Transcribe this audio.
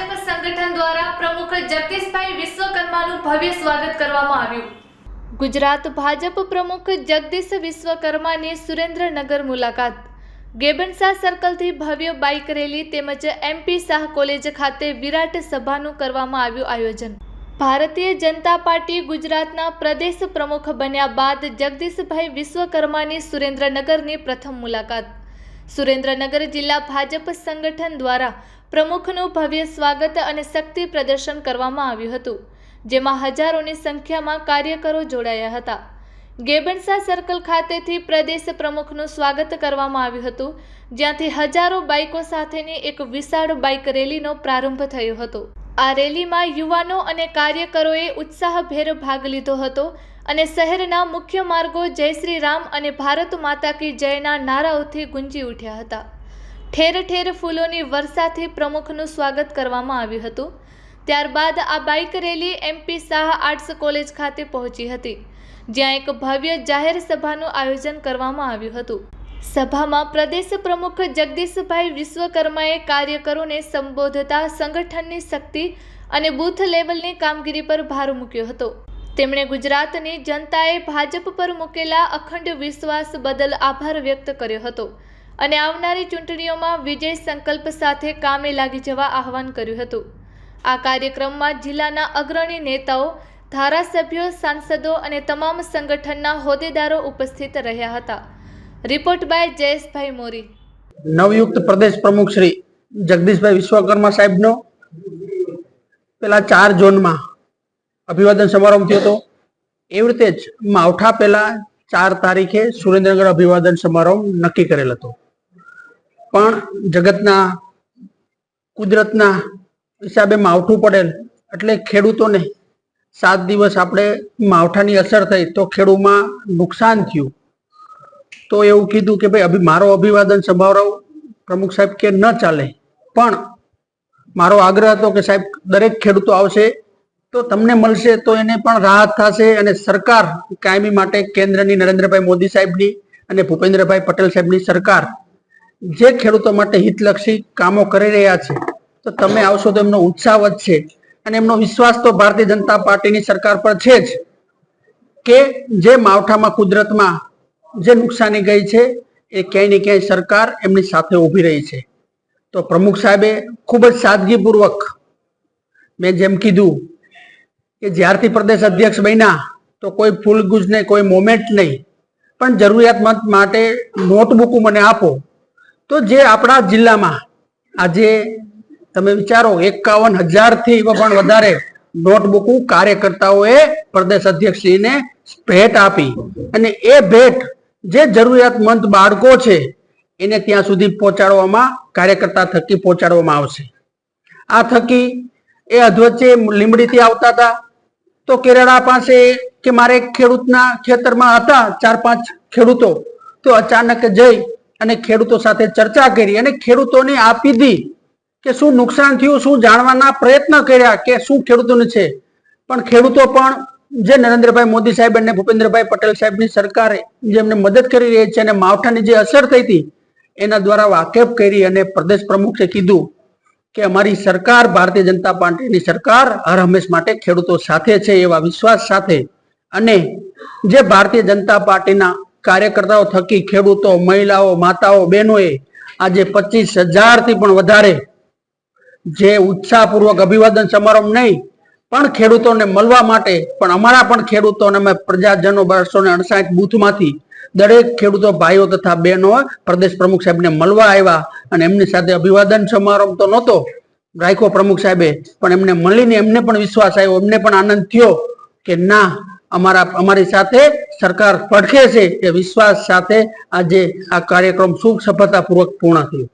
ભાજપ સંગઠન દ્વારા પ્રમુખ જગદીશભાઈ વિશ્વકર્માનું ભવ્ય સ્વાગત કરવામાં આવ્યું. ગુજરાત ભાજપ પ્રમુખ જગદીશ વિશ્વકર્માની સુરેન્દ્રનગર મુલાકાત. ગેબનસા સર્કલથી ભવ્ય બાઇક રેલી તેમજ એમપી શાહ કોલેજ ખાતે વિરાટ સભાનું કરવામાં આવ્યું આયોજન. ભારતીય જનતા પાર્ટી ગુજરાતના પ્રદેશ પ્રમુખ બન્યા બાદ જગદીશભાઈ વિશ્વકર્માની સુરેન્દ્રનગરની પ્રથમ મુલાકાત. સુરેન્દ્રનગર જિલ્લા ભાજપ સંગઠન દ્વારા પ્રમુખનું ભવ્ય સ્વાગત અને શક્તિ પ્રદર્શન કરવામાં આવ્યું હતું, જેમાં હજારોની સંખ્યામાં કાર્યકરો જોડાયા હતા. ગેબનસા સર્કલ ખાતેથી પ્રદેશ પ્રમુખનું સ્વાગત કરવામાં આવ્યું હતું, જ્યાંથી હજારો બાઇકો સાથેની એક વિશાળ બાઇક રેલીનો પ્રારંભ થયો હતો. આ રેલીમાં યુવાનો અને કાર્યકરોએ ઉત્સાહભેર ભાગ લીધો હતો અને શહેરના મુખ્ય માર્ગો જય શ્રી રામ અને ભારત માતા કી જયના નારાઓથી ગુંજી ઉઠ્યા હતા. ઠેર ઠેર ફૂલોની વર્ષાથી પ્રમુખનું સ્વાગત કરવામાં આવ્યું હતું. ત્યારબાદ આ bike rally MP Shah arts college ખાતે પહોંચી હતી, જ્યાં એક ભવ્ય જાહેર સભાનું આયોજન કરવામાં આવ્યું હતું. સભામાં પ્રદેશ પ્રમુખ જગદીશભાઈ વિશ્વકર્માએ કાર્યકરોને સંબોધતા સંગઠનની શક્તિ અને બૂથ લેવલની કામગીરી પર ભાર મૂક્યો હતો. તેમણે ગુજરાતની જનતાએ ભાજપ પર મૂકેલા અખંડ વિશ્વાસ બદલ આભાર વ્યક્ત કર્યો હતો. અને આવનારી ચૂંટણીઓમાં વિજય સંકલ્પ સાથે કામે લાગી જવા આહવાન કર્યું હતું. આ કાર્યક્રમમાં જિલ્લાના અગ્રણી નેતાઓ, ધારાસભ્યો, સાંસદો અને તમામ સંગઠનના હોદ્દેદારો ઉપસ્થિત રહ્યા હતા. Report by Jayeshbhai Mori. નવયુક્ત પ્રદેશ પ્રમુખ શ્રી જગદીશભાઈ વિશ્વકર્મા સાહેબનો પેલા ચાર ઝોનમાં અભિવાદન સમારંભ થયો હતો. એવી રીતે જ માવઠા પહેલા ચાર તારીખે સુરેન્દ્રનગર અભિવાદન સમારંભ નક્કી કરેલ હતો. પણ જગતના, કુદરતના હિસાબે માવઠું પડેલ એટલે ખેડૂતોને સાત દિવસ આપણે માવઠાની અસર થઈ તો ખેડૂમાં નુકસાન થયું. તો એવું કીધું કે ભાઈ, અભી, મારો અભિવાદન સમારોહ પ્રમુખ સાહેબ કે ન ચાલે. પણ મારો આગ્રહ હતો કે સાહેબ, દરેક ખેડૂતો આવશે તો તમને મળશે તો એને પણ રાહત થશે અને સરકાર કાયમી માટે કેન્દ્રની નરેન્દ્રભાઈ મોદી સાહેબની અને ભૂપેન્દ્રભાઈ પટેલ સાહેબની સરકાર જે ખેડૂતો માટે હિતલક્ષી કામો કરી રહ્યા છે, તો તમે આવશો તો એમનો ઉત્સાહ વધશે અને એમનો વિશ્વાસ તો ભારતીય જનતા પાર્ટીની સરકાર પર છે જ કે જે માવઠામાં કુદરતમાં જે નુકસાની ગઈ છે, એ ક્યાંય ને ક્યાંય સરકાર એમની સાથે ઊભી રહી છે. તો પ્રમુખ સાહેબે ખૂબ જ સાદગીપૂર્વક મેં જેમ કીધું કે જ્યારથી પ્રદેશ અધ્યક્ષ બન્યા, તો કોઈ ફૂલગુજ નહીં કોઈ મોમેન્ટ નહીં, પણ જરૂરિયાતમંદ માટે નોટબુક મને આપો તો જે આપણા જિલ્લામાં આજે તમે વિચારો, એકાવન હજારથી પણ વધારે નોટબુકો કાર્યકર્તાઓએ પ્રદેશ અધ્યક્ષશ્રીને ભેટ આપી. અને એ ભેટ જે જરૂરિયાતમંદ બાળકો છે, એને ત્યાં સુધી પહોંચાડવામાં, કાર્યકર્તા થકી પહોંચાડવામાં આવશે. આ થકી એ અધવચ્ચે લીંબડીથી આવતા હતા. તો કેરળા પાસે કે મારે ખેડૂતના ખેતરમાં હતા, ચાર પાંચ ખેડૂતો, તો અચાનક જઈ અને ખેડૂતો સાથે ચર્ચા કરી અને ખેડૂતોને આપી દી કે શું નુકસાન થયું, શું જાણવાના પ્રયત્ન કર્યા કે શું ખેડૂતોને છે. પણ ખેડૂતો પણ જે નરેન્દ્રભાઈ મોદી સાહેબ અને ભૂપેન્દ્રભાઈ પટેલ સાહેબની સરકારે જેમને મદદ કરી રહી છે અને માવઠાની જે અસર થઈ હતી, એના દ્વારા વાકેફ કરી અને પ્રદેશ પ્રમુખે કીધું કે અમારી સરકાર, ભારતીય જનતા પાર્ટીની સરકાર હર હંમેશ માટે ખેડૂતો સાથે છે એવા વિશ્વાસ સાથે અને જે ભારતીય જનતા પાર્ટીના કાર્યકર્તાઓ થકી ખેડૂતો, મહિલાઓ, માતાઓ, બહેનોએ આજે પચીસ હજારથી પણ વધારે જે ઉત્સાહપૂર્વક અભિવાદન સમારંભ નહીં, પણ ખેડૂતોને મળવા માટે, પણ અમારા પણ ખેડૂતોને અમે પ્રજાજનો બસો ને અડસાઠ બૂથમાંથી દરેક ખેડૂતો ભાઈઓ તથા બહેનો પ્રદેશ પ્રમુખ સાહેબને મળવા આવ્યા અને એમની સાથે અભિવાદન સમારંભ તો નહોતો રાયકો પ્રમુખ સાહેબે, પણ એમને મળીને એમને પણ વિશ્વાસ આવ્યો, એમને પણ આનંદ થયો કે ના અમારા, અમારી સાથે સરકાર પડખે છે એ વિશ્વાસ સાથે આજે આ કાર્યક્રમ સુખ સફળતાપૂર્વક પૂર્ણ થયો.